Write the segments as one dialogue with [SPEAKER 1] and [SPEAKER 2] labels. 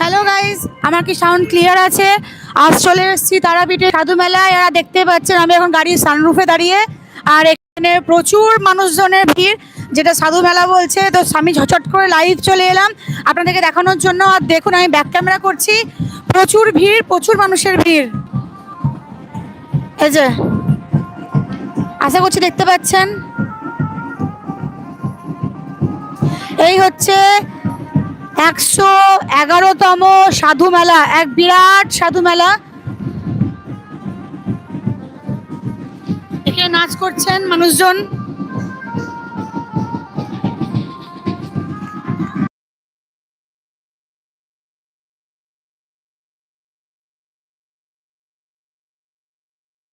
[SPEAKER 1] Hello guys আমার কি sound clear আছে? আজ চলে এসেছি তারাপীঠে সাধু মেলায়। এরা দেখতে পাচ্ছেন, আমি এখন গাড়ির সানরুফে দাঁড়িয়ে। আর এখানে প্রচুর মানুষজনের ভিড়, যেটা সাধু মেলা বলছে। তো আমি ঝটঝট করে লাইভ চলে এলাম আপনাদেরকে দেখানোর জন্য। আর দেখুন, আমি ব্যাক ক্যামেরা করছি। প্রচুর ভিড়, প্রচুর মানুষের ভিড়। এই যে, আশা করছি দেখতে পাচ্ছেন। এই হচ্ছে একশো এগারোতম সাধু মেলা এক বিরাট সাধু মেলা। এখানে নাচ করছেন মানুষজন।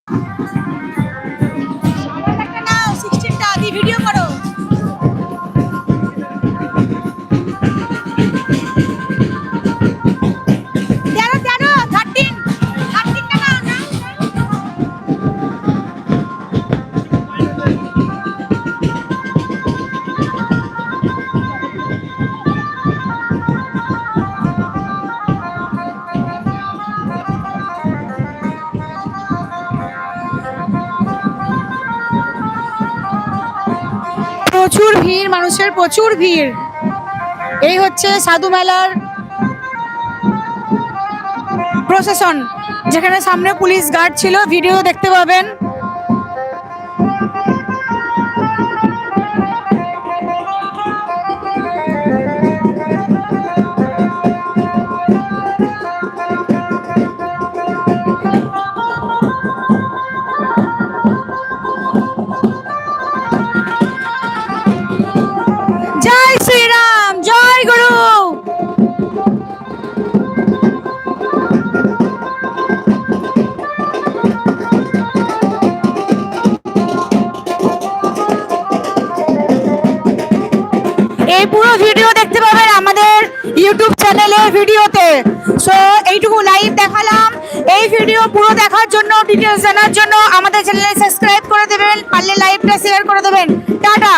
[SPEAKER 1] ভিডিও ভিড়, মানুষের প্রচুর ভিড়। এই হচ্ছে সাধু মেলার প্রশাসন, যেখানে সামনে পুলিশ গার্ড ছিল, ভিডিও দেখতে পাবেন। এই পুরো ভিডিও দেখতে পাবেন আমাদের ইউটিউব চ্যানেলে ভিডিওতে সো এইটুকু লাইভ দেখালাম। এই ভিডিও পুরো দেখার জন্য ডিটেলস জানার জন্য আমাদের চ্যানেলে সাবস্ক্রাইব করে দেবেন, পারলে লাইভটা শেয়ার করে দেবেন। টাটা!